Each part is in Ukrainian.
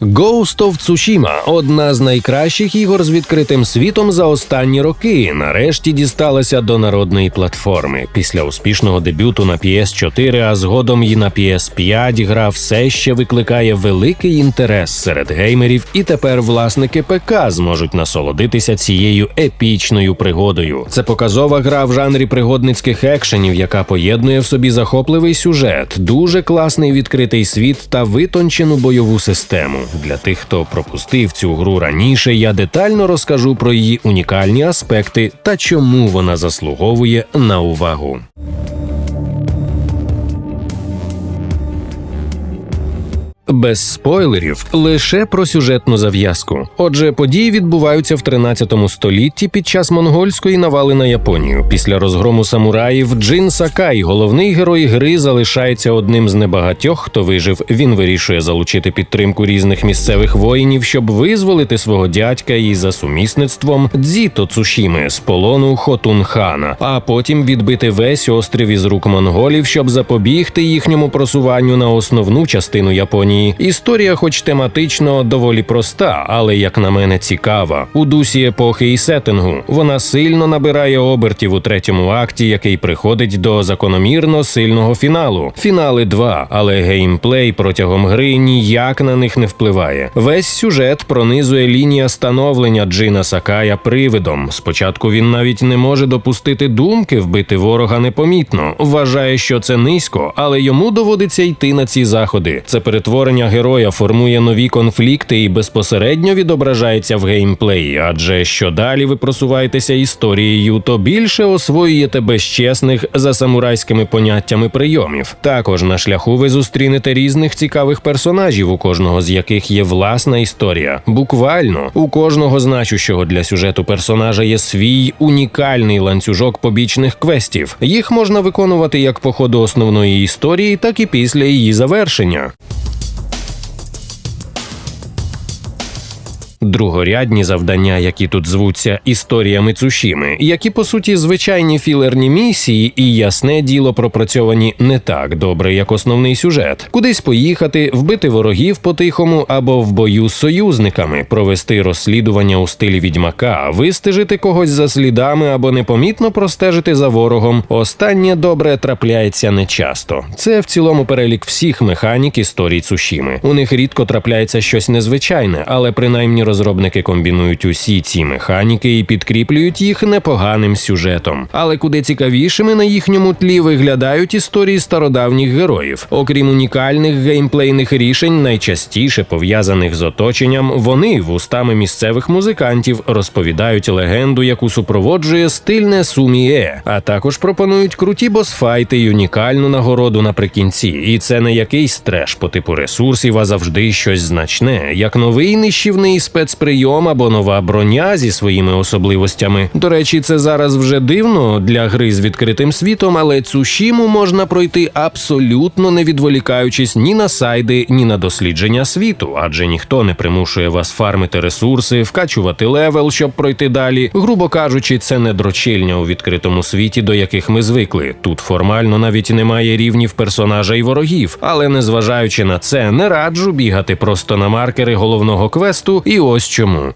Ghost of Tsushima – одна з найкращих ігор з відкритим світом за останні роки. Нарешті дісталася до народної платформи. Після успішного дебюту на PS4, а згодом і на PS5 гра все ще викликає великий інтерес серед геймерів, і тепер власники ПК зможуть насолодитися цією епічною пригодою. Це показова гра в жанрі пригодницьких екшенів, яка поєднує в собі захопливий сюжет, дуже класний відкритий світ та витончену бойову систему. Для тих, хто пропустив цю гру раніше, я детально розкажу про її унікальні аспекти та чому вона заслуговує на увагу. Без спойлерів лише про сюжетну зав'язку. Отже, події відбуваються в 13 столітті під час монгольської навали на Японію. Після розгрому самураїв Джин Сакай, головний герой гри, залишається одним з небагатьох, хто вижив. Він вирішує залучити підтримку різних місцевих воїнів, щоб визволити свого дядька і за сумісництвом Дзіто Цушіми з полону Хотунхана, а потім відбити весь острів із рук монголів, щоб запобігти їхньому просуванню на основну частину Японії. Історія, хоч тематично доволі проста, але як на мене цікава. У дусі епохи і сеттингу вона сильно набирає обертів у третьому акті, який приходить до закономірно сильного фіналу. Фінали два, але геймплей протягом гри ніяк на них не впливає. Весь сюжет пронизує лінія становлення Джина Сакая привидом. Спочатку він навіть не може допустити думки вбити ворога непомітно. Вважає, що це низько, але йому доводиться йти на ці заходи. Це перетворення героя формує нові конфлікти і безпосередньо відображається в геймплеї. Адже що далі ви просуваєтеся історією, то більше освоюєте безчесних за самурайськими поняттями прийомів. Також на шляху ви зустрінете різних цікавих персонажів, у кожного з яких є власна історія. Буквально у кожного значущого для сюжету персонажа є свій унікальний ланцюжок побічних квестів. Їх можна виконувати як по ходу основної історії, так і після її завершення. Другорядні завдання, які тут звуться історіями Цушіми, які по суті звичайні філерні місії, і ясне діло пропрацьовані не так добре, як основний сюжет. Кудись поїхати, вбити ворогів по-тихому або в бою з союзниками, провести розслідування у стилі відьмака, вистежити когось за слідами або непомітно простежити за ворогом. Останнє добре трапляється нечасто. Це в цілому перелік всіх механік історій Цушіми. У них рідко трапляється щось незвичайне, але принаймні розробники комбінують усі ці механіки і підкріплюють їх непоганим сюжетом. Але куди цікавішими на їхньому тлі виглядають історії стародавніх героїв. Окрім унікальних геймплейних рішень, найчастіше пов'язаних з оточенням, вони вустами місцевих музикантів розповідають легенду, яку супроводжує стильне суміє, а також пропонують круті босфайти й унікальну нагороду наприкінці. І це не якийсь треш по типу ресурсів, а завжди щось значне, як новий нищівний спецприйом або нова броня зі своїми особливостями. До речі, це зараз вже дивно для гри з відкритим світом, але Цушіму можна пройти абсолютно не відволікаючись ні на сайди, ні на дослідження світу, адже ніхто не примушує вас фармити ресурси, вкачувати левел, щоб пройти далі. Грубо кажучи, це не дрочильня у відкритому світі, до яких ми звикли. Тут формально навіть немає рівнів персонажа і ворогів, але незважаючи на це, не раджу бігати просто на маркери головного квесту і ось чому.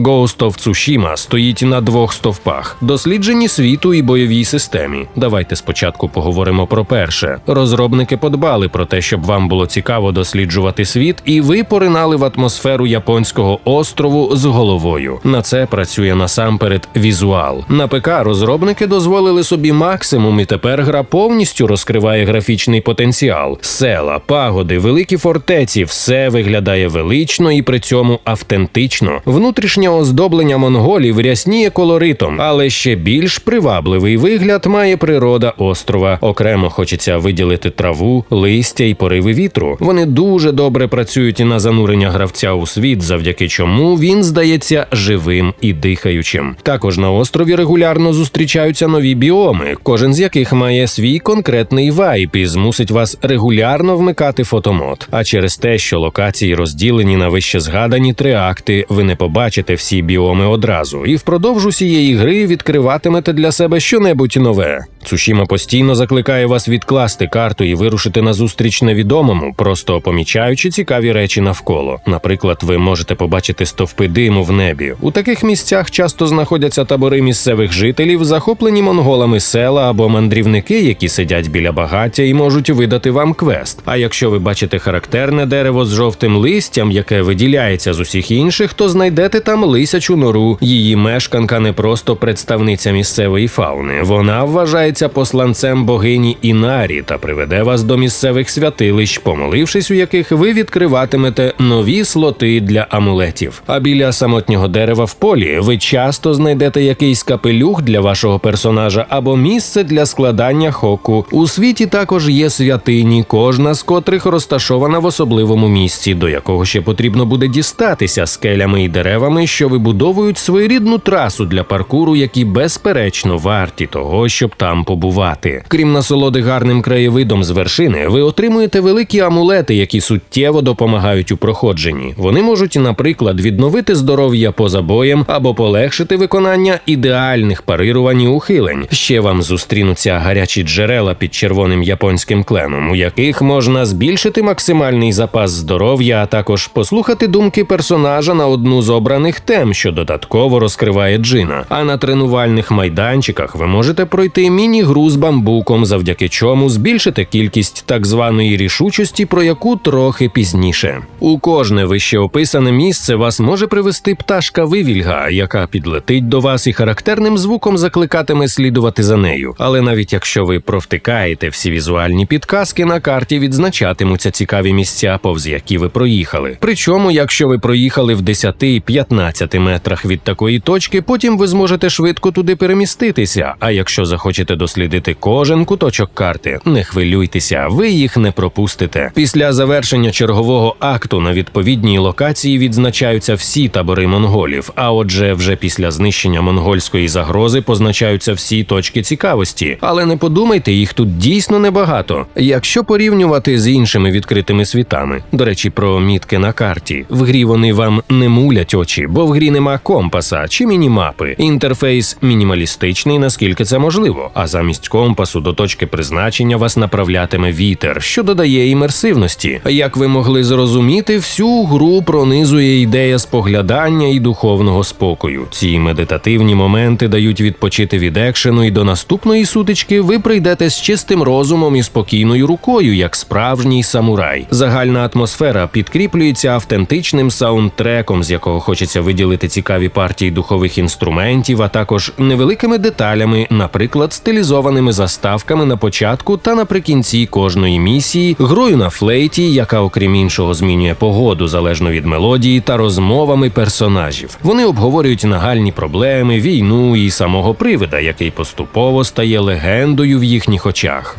Ghost of Tsushima стоїть на двох стовпах: дослідженні світу і бойовій системі. Давайте спочатку поговоримо про перше. Розробники подбали про те, щоб вам було цікаво досліджувати світ, і ви поринали в атмосферу японського острову з головою. На це працює насамперед візуал. На ПК розробники дозволили собі максимум, і тепер гра повністю розкриває графічний потенціал. Села, пагоди, великі фортеці все виглядає велично і при цьому автентично. Зовнішнє оздоблення монголів рясніє колоритом, але ще більш привабливий вигляд має природа острова. Окремо хочеться виділити траву, листя і пориви вітру. Вони дуже добре працюють і на занурення гравця у світ, завдяки чому він здається живим і дихаючим. Також на острові регулярно зустрічаються нові біоми, кожен з яких має свій конкретний вайб і змусить вас регулярно вмикати фотомод. А через те, що локації розділені на вище згадані три акти, ви не побачите всі біоми одразу, і впродовж усієї гри відкриватимете для себе щонебудь нове. Цушіма постійно закликає вас відкласти карту і вирушити на зустріч невідомому, просто помічаючи цікаві речі навколо. Наприклад, ви можете побачити стовпи диму в небі. У таких місцях часто знаходяться табори місцевих жителів, захоплені монголами села або мандрівники, які сидять біля багаття і можуть видати вам квест. А якщо ви бачите характерне дерево з жовтим листям, яке виділяється з усіх інших, то знайдете там лисячу нору. Її мешканка не просто представниця місцевої фауни. Вона вважається посланцем богині Інарі та приведе вас до місцевих святилищ, помолившись, у яких ви відкриватимете нові слоти для амулетів. А біля самотнього дерева в полі ви часто знайдете якийсь капелюх для вашого персонажа або місце для складання хоку. У світі також є святині, кожна з котрих розташована в особливому місці, до якого ще потрібно буде дістатися скелями і деревами, що вибудовують своєрідну трасу для паркуру, які безперечно варті того, щоб там побувати. Крім насолоди гарним краєвидом з вершини, ви отримуєте великі амулети, які суттєво допомагають у проходженні. Вони можуть, наприклад, відновити здоров'я поза боєм або полегшити виконання ідеальних парирувань і ухилень. Ще вам зустрінуться гарячі джерела під червоним японським кленом, у яких можна збільшити максимальний запас здоров'я, а також послухати думки персонажа на одну з обраних тем, що додатково розкриває джина. А на тренувальних майданчиках ви можете пройти міні-гру з бамбуком, завдяки чому збільшите кількість так званої рішучості, про яку трохи пізніше. У кожне вище описане місце вас може привести пташка вивільга, яка підлетить до вас і характерним звуком закликатиме слідувати за нею. Але навіть якщо ви провтикаєте всі візуальні підказки, на карті відзначатимуться цікаві місця, повз які ви проїхали. Причому, якщо ви проїхали в 10-15 метрах від такої точки, потім ви зможете швидко туди переміститися. А якщо захочете дослідити кожен куточок карти, не хвилюйтеся, ви їх не пропустите. Після завершення чергового акту на відповідній локації відзначаються всі табори монголів. А отже, вже після знищення монгольської загрози позначаються всі точки цікавості. Але не подумайте, їх тут дійсно небагато. Якщо порівнювати з іншими відкритими світами, до речі, про мітки на карті, в грі вони вам не мулять очі, бо в грі нема компаса чи мінімапи. Інтерфейс мінімалістичний, наскільки це можливо. А замість компасу до точки призначення вас направлятиме вітер, що додає імерсивності. Як ви могли зрозуміти, всю гру пронизує ідея споглядання і духовного спокою. Ці медитативні моменти дають відпочити від екшену, і до наступної сутички ви прийдете з чистим розумом і спокійною рукою, як справжній самурай. Загальна атмосфера підкріплюється автентичним саундтреком, з якого хочеться виділити цікаві партії духових інструментів, а також невеликими деталями, наприклад, стилізованими заставками на початку та наприкінці кожної місії, грою на флейті, яка, окрім іншого, змінює погоду залежно від мелодії та розмовами персонажів. Вони обговорюють нагальні проблеми, війну і самого привида, який поступово стає легендою в їхніх очах.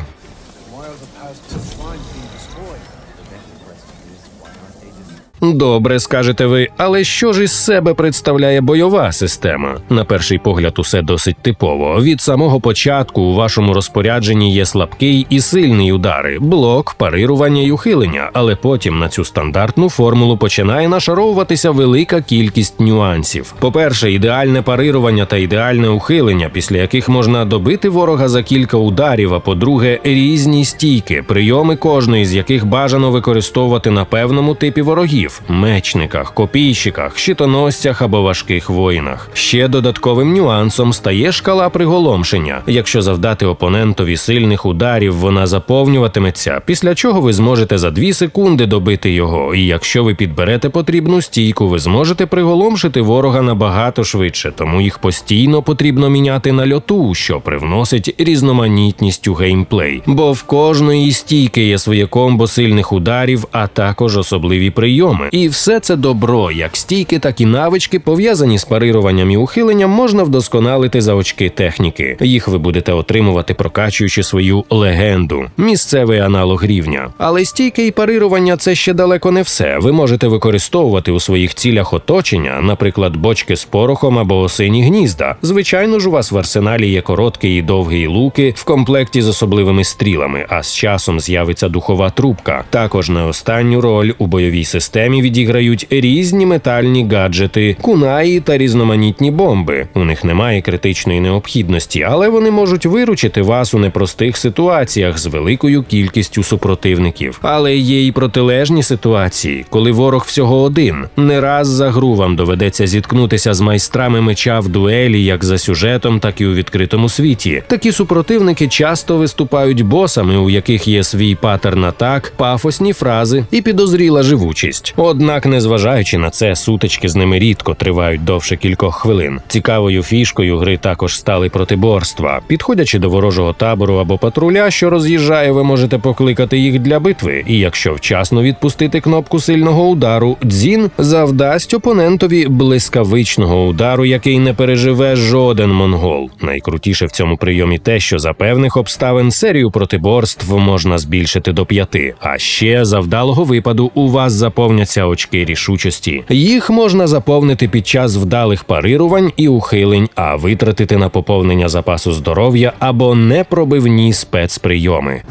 Добре, скажете ви, але що ж із себе представляє бойова система? На перший погляд, усе досить типово. Від самого початку у вашому розпорядженні є слабкий і сильний удари, блок, парирування й ухилення. Але потім на цю стандартну формулу починає нашаровуватися велика кількість нюансів. По-перше, ідеальне парирування та ідеальне ухилення, після яких можна добити ворога за кілька ударів. А по-друге, різні стійки, прийоми кожної з яких бажано використовувати на певному типі ворогів мечниках, копійщиках, щитоносцях або важких воїнах. Ще додатковим нюансом стає шкала приголомшення. Якщо завдати опонентові сильних ударів, вона заповнюватиметься, після чого ви зможете за 2 секунди добити його. І якщо ви підберете потрібну стійку, ви зможете приголомшити ворога набагато швидше, тому їх постійно потрібно міняти на льоту, що привносить різноманітність у геймплей. Бо в кожної стійки є своє комбо сильних ударів, а також особливі прийоми. Прийоми. І все це добро, як стійки, так і навички, пов'язані з парируванням і ухиленням, можна вдосконалити за очки техніки. Їх ви будете отримувати, прокачуючи свою легенду, місцевий аналог рівня. Але стійки і парирування це ще далеко не все. Ви можете використовувати у своїх цілях оточення, наприклад, бочки з порохом або осині гнізда. Звичайно ж, у вас в арсеналі є короткі і довгі луки в комплекті з особливими стрілами, а з часом з'явиться духова трубка. Також не останню роль у бойовій системі відіграють різні метальні гаджети, кунаї та різноманітні бомби. У них немає критичної необхідності, але вони можуть виручити вас у непростих ситуаціях з великою кількістю супротивників. Але є й протилежні ситуації, коли ворог всього один. Не раз за гру вам доведеться зіткнутися з майстрами меча в дуелі, як за сюжетом, так і у відкритому світі. Такі супротивники часто виступають босами, у яких є свій паттерн атак, пафосні фрази і підозріла живучість. Однак, незважаючи на це, сутички з ними рідко тривають довше кількох хвилин. Цікавою фішкою гри також стали протиборства. Підходячи до ворожого табору або патруля, що роз'їжджає, ви можете покликати їх для битви. І якщо вчасно відпустити кнопку сильного удару, дзін завдасть опонентові блискавичного удару, який не переживе жоден монгол. Найкрутіше в цьому прийомі те, що за певних обставин серію протиборств можна збільшити до п'яти. А ще за вдалого випаду у вас заповняться очки рішучості. Їх можна заповнити під час вдалих парирувань і ухилень, а витратити на поповнення запасу здоров'я або непробивні спецприйоми.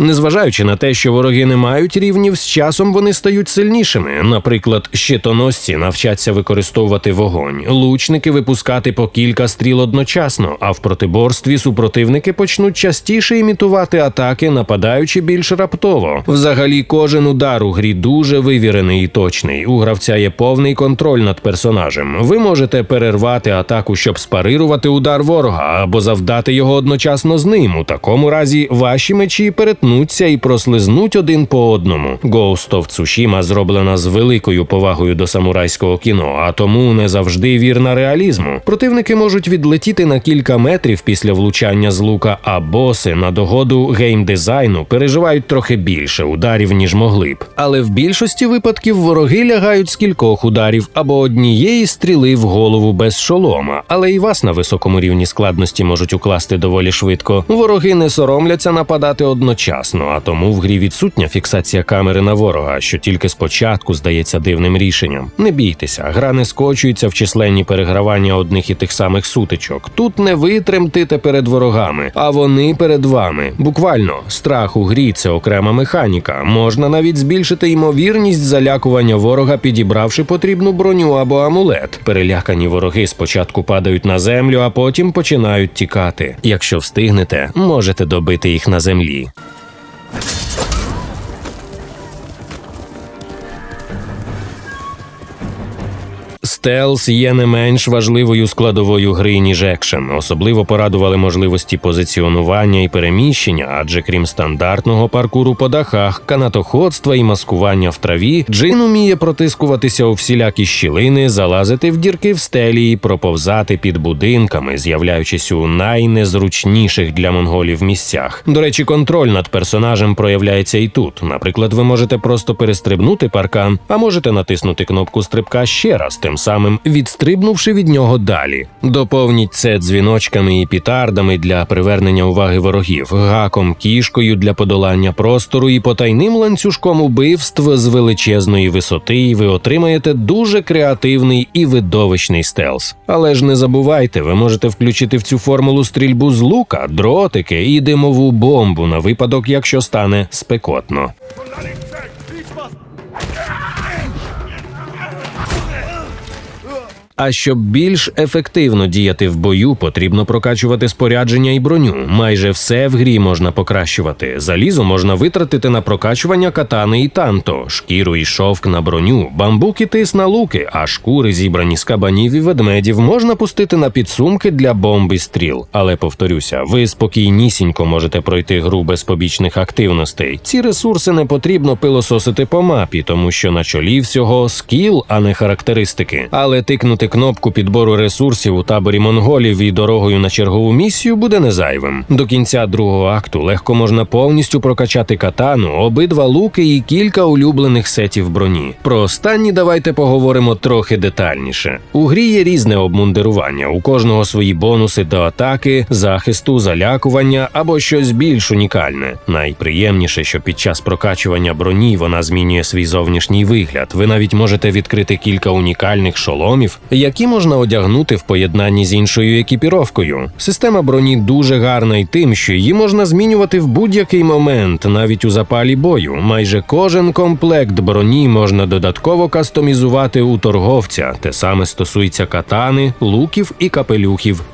Незважаючи на те, що вороги не мають рівнів, з часом вони стають сильнішими. Наприклад, щитоносці навчаться використовувати вогонь, лучники випускати по кілька стріл одночасно, а в протиборстві супротивники почнуть частіше імітувати атаки, нападаючи більш раптово. Взагалі, кожен удар у грі дуже вивірений і точний. У гравця є повний контроль над персонажем. Ви можете перервати атаку, щоб спарирувати удар ворога або завдати його одночасно з ним. У такому разі ваші мечі перетнуться і прослизнуть один по одному. Ghost of зроблена з великою повагою до самурайського кіно, а тому не завжди вірна реалізму. Противники можуть відлетіти на кілька метрів після влучання з лука, а боси на догоду геймдизайну переживають трохи більше ударів, ніж могли б. Але в більшості випадків вороги лягають з кількох ударів або однієї стріли в голову без шолома, але і вас на високому рівні складності можуть укласти доволі швидко. Вороги не соромляться нападати одночасно, а тому в грі відсутня фіксація камери на ворога, що тільки спочатку здається дивним рішенням. Не бійтеся, гра не скочується в численні перегравання одних і тих самих сутичок. Тут не ви тремтите перед ворогами, а вони перед вами. Буквально страх у грі це окрема механіка. Можна навіть збільшити ймовірність залякування ворога, підібравши потрібну броню або амулет. Перелякані вороги спочатку падають на землю, а потім починають тікати. Якщо встигнете, можете добити їх на землі. Стелс є не менш важливою складовою гри, ніж екшен. Особливо порадували можливості позиціонування і переміщення, адже крім стандартного паркуру по дахах, канатоходства і маскування в траві, Джин уміє протискуватися у всілякі щілини, залазити в дірки в стелі і проповзати під будинками, з'являючись у найнезручніших для монголів місцях. До речі, контроль над персонажем проявляється і тут. Наприклад, ви можете просто перестрибнути паркан, а можете натиснути кнопку стрибка ще раз, тим самим відстрибнувши від нього далі. Доповніть це дзвіночками і пітардами для привернення уваги ворогів, гаком, кішкою для подолання простору і потайним ланцюжком убивств з величезної висоти, і ви отримаєте дуже креативний і видовищний стелс. Але ж не забувайте, ви можете включити в цю формулу стрільбу з лука, дротики і димову бомбу на випадок, якщо стане спекотно. А щоб більш ефективно діяти в бою, потрібно прокачувати спорядження і броню. Майже все в грі можна покращувати. Залізо можна витратити на прокачування катани і танто, шкіру і шовк на броню, бамбук і тис на луки, а шкури, зібрані з кабанів і ведмедів, можна пустити на підсумки для бомб і стріл. Але повторюся, ви спокійнісінько можете пройти гру без побічних активностей. Ці ресурси не потрібно пилососити по мапі, тому що на чолі всього скіл, а не характеристики. Але тикнути кнопку підбору ресурсів у таборі монголів і дорогою на чергову місію буде не зайвим. До кінця другого акту легко можна повністю прокачати катану, обидва луки і кілька улюблених сетів броні. Про останні давайте поговоримо трохи детальніше. У грі є різне обмундирування, у кожного свої бонуси до атаки, захисту, залякування або щось більш унікальне. Найприємніше, що під час прокачування броні вона змінює свій зовнішній вигляд. Ви навіть можете відкрити кілька унікальних шоломів, які можна одягнути в поєднанні з іншою екіпіровкою. Система броні дуже гарна й тим, що її можна змінювати в будь-який момент, навіть у запалі бою. Майже кожен комплект броні можна додатково кастомізувати у торговця. Те саме стосується катани, луків і капелюхів.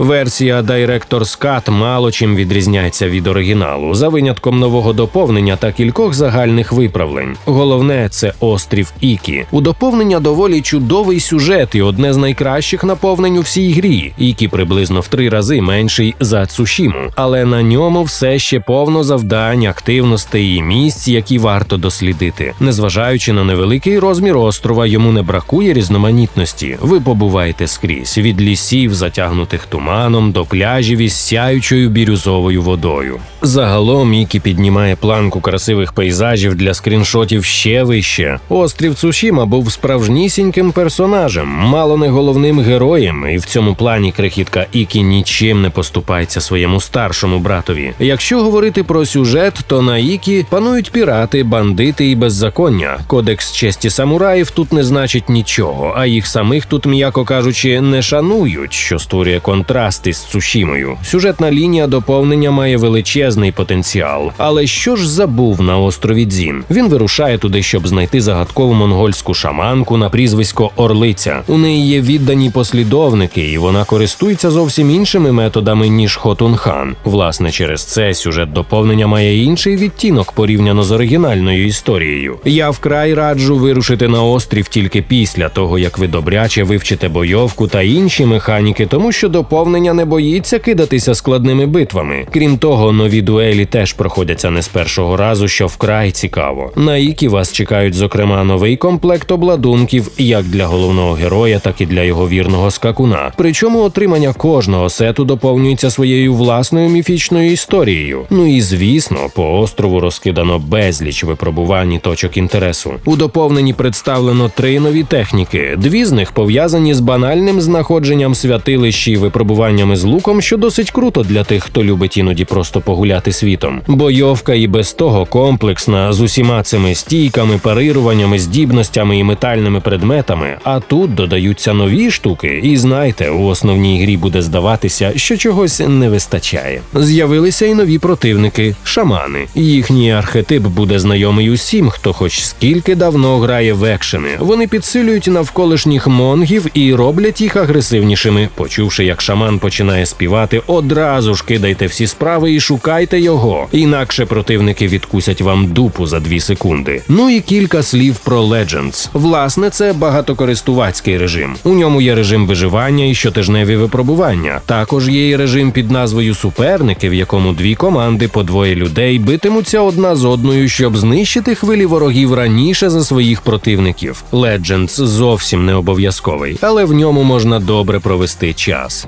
Версія Director's Cut мало чим відрізняється від оригіналу, за винятком нового доповнення та кількох загальних виправлень. Головне це острів Ікі. У доповнення доволі чудовий сюжет і одне з найкращих наповнень у всій грі. Ікі приблизно в три рази менший за Цушіму, але на ньому все ще повно завдань, активностей і місць, які варто дослідити. Незважаючи на невеликий розмір острова, йому не бракує різноманітності. Ви побуваєте скрізь від лісів, затягнутих туманом до пляжів із сяючою бірюзовою водою. Загалом Мікі піднімає планку красивих пейзажів для скріншотів ще вище. Острів Цушіма був справжнісіньким персонажем, мало не головним героєм, і в цьому плані крихітка Ікі нічим не поступається своєму старшому братові. Якщо говорити про сюжет, то на Ікі панують пірати, бандити і беззаконня. Кодекс честі самураїв тут не значить нічого, а їх самих тут, м'яко кажучи, не шанують, що створює контраст із Цушімою. Сюжетна лінія доповнення має величезний потенціал. Але що ж забув на острові Дзін? Він вирушає туди, щоб знайти загадкову монгольську шаманку на прізвисько Орлиця. У неї є віддані послідовники, і вона користується зовсім іншими методами ніж Хотунхан. Власне, через це сюжет доповнення має інший відтінок порівняно з оригінальною історією. Я вкрай раджу вирушити на острів тільки після того, як ви добряче вивчите бойовку та інші механіки, тому що доповнення не боїться кидатися складними битвами. Крім того, нові дуелі теж проходяться не з першого разу, що вкрай цікаво. На Ікі вас чекають, зокрема, новий комплект обладунків як для головного героя, так і для його вірного скакуна. Причому отримання кожного сету доповнюється своєю власною міфічною історією. Ну і звісно, по острову розкидано безліч випробувань і точок інтересу. У доповненні представлено три нові техніки. Дві з них пов'язані з банальним знаходженням святилищ і випробуваннями з луком, що досить круто для тих, хто любить іноді просто погуляти світом. Бойовка і без того комплексна з усіма цими стійками, парируваннями, здібностями і метальними предметами. А тут додаються нові штуки, і знайте, у основній грі буде здаватися, що чогось не вистачає. З'явилися й нові противники шамани. Їхній архетип буде знайомий усім, хто хоч скільки давно грає в екшени. Вони підсилюють навколишніх монгів і роблять їх агресивнішими. Почувши, як шаман починає співати, одразу ж кидайте всі справи і шукайте його. Інакше противники відкусять вам дупу за дві секунди. Ну і кілька слів про Legends. Власне, це багатокористувацький режим. У ньому є режим виживання і щотижневі випробування. Також є і режим під назвою Суперники, в якому дві команди по двоє людей битимуться одна з одною, щоб знищити хвилі ворогів раніше за своїх противників. Legends зовсім не обов'язковий, але в ньому можна добре провести час.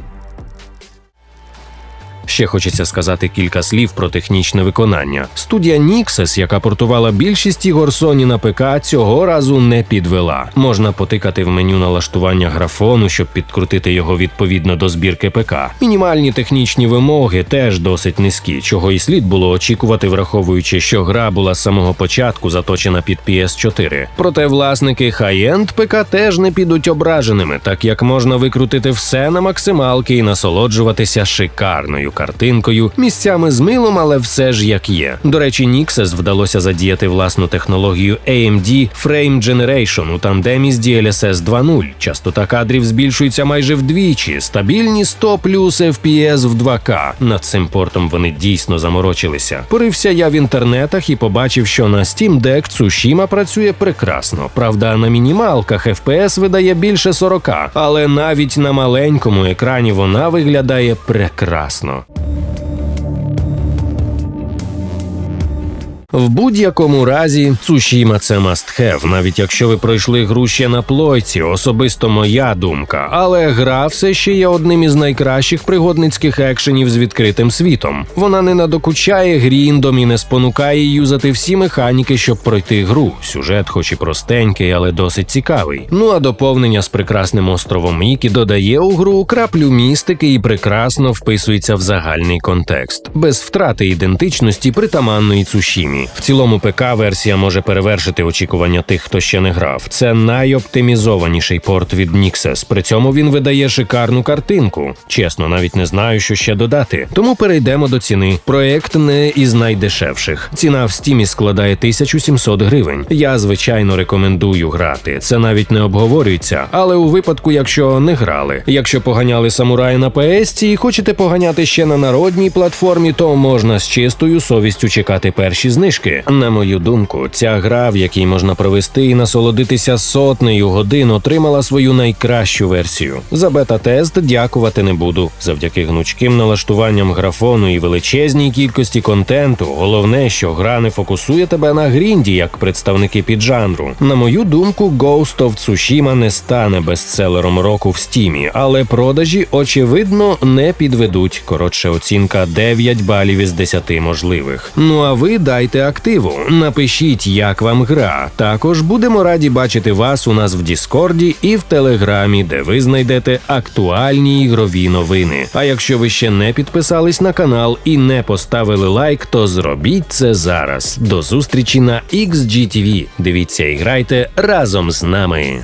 Ще хочеться сказати кілька слів про технічне виконання. Студія Nixes, яка портувала більшість ігор Sony на ПК, цього разу не підвела. Можна потикати в меню налаштування графону, щоб підкрутити його відповідно до збірки ПК. Мінімальні технічні вимоги теж досить низькі, чого і слід було очікувати, враховуючи, що гра була з самого початку заточена під PS4. Проте власники хай-енд ПК теж не підуть ображеними, так як можна викрутити все на максималки і насолоджуватися шикарною картинкою, місцями з милом, але все ж як є. До речі, Nixes вдалося задіяти власну технологію AMD Frame Generation у тандемі з DLSS 2.0. Частота кадрів збільшується майже вдвічі, стабільні 100 плюс FPS в 2К. Над цим портом вони дійсно заморочилися. Порився я в інтернетах і побачив, що на Steam Deck Tsushima працює прекрасно. Правда, на мінімалках FPS видає більше 40, але навіть на маленькому екрані вона виглядає прекрасно. Ciao. В будь-якому разі, Цушіма це have, навіть якщо ви пройшли гру ще на плойці, особисто моя думка. Але гра все ще є одним із найкращих пригодницьких екшенів з відкритим світом. Вона не надокучає гріндом і не спонукає юзати всі механіки, щоб пройти гру. Сюжет, хоч і простенький, але досить цікавий. Ну а доповнення з прекрасним островом Мікі додає у гру краплю містики і прекрасно вписується в загальний контекст, без втрати ідентичності притаманної Цушімі. В цілому ПК версія може перевершити очікування тих, хто ще не грав. Це найоптимізованіший порт від Nixes. При цьому він видає шикарну картинку. Чесно, навіть не знаю, що ще додати. Тому перейдемо до ціни. Проект не із найдешевших. Ціна в стімі складає 1700 гривень. Я звичайно рекомендую грати. Це навіть не обговорюється. Але у випадку, якщо не грали, якщо поганяли самурай на PS і хочете поганяти ще на народній платформі, то можна з чистою совістю чекати перші знижки. На мою думку, ця гра, в якій можна провести і насолодитися сотнею годин, отримала свою найкращу версію. За бета-тест дякувати не буду. Завдяки гнучким налаштуванням графону і величезній кількості контенту. Головне, що гра не фокусує тебе на грінді, як представники піджанру. На мою думку, Ghost of Tsushima не стане бестселером року в стімі, але продажі очевидно не підведуть. Коротше, оцінка 9 балів із 10 можливих. Ну а ви дайте активу. Напишіть, як вам гра. Також будемо раді бачити вас у нас в Діскорді і в Телеграмі, де ви знайдете актуальні ігрові новини. А якщо ви ще не підписались на канал і не поставили лайк, то зробіть це зараз. До зустрічі на XGTV. Дивіться і грайте разом з нами.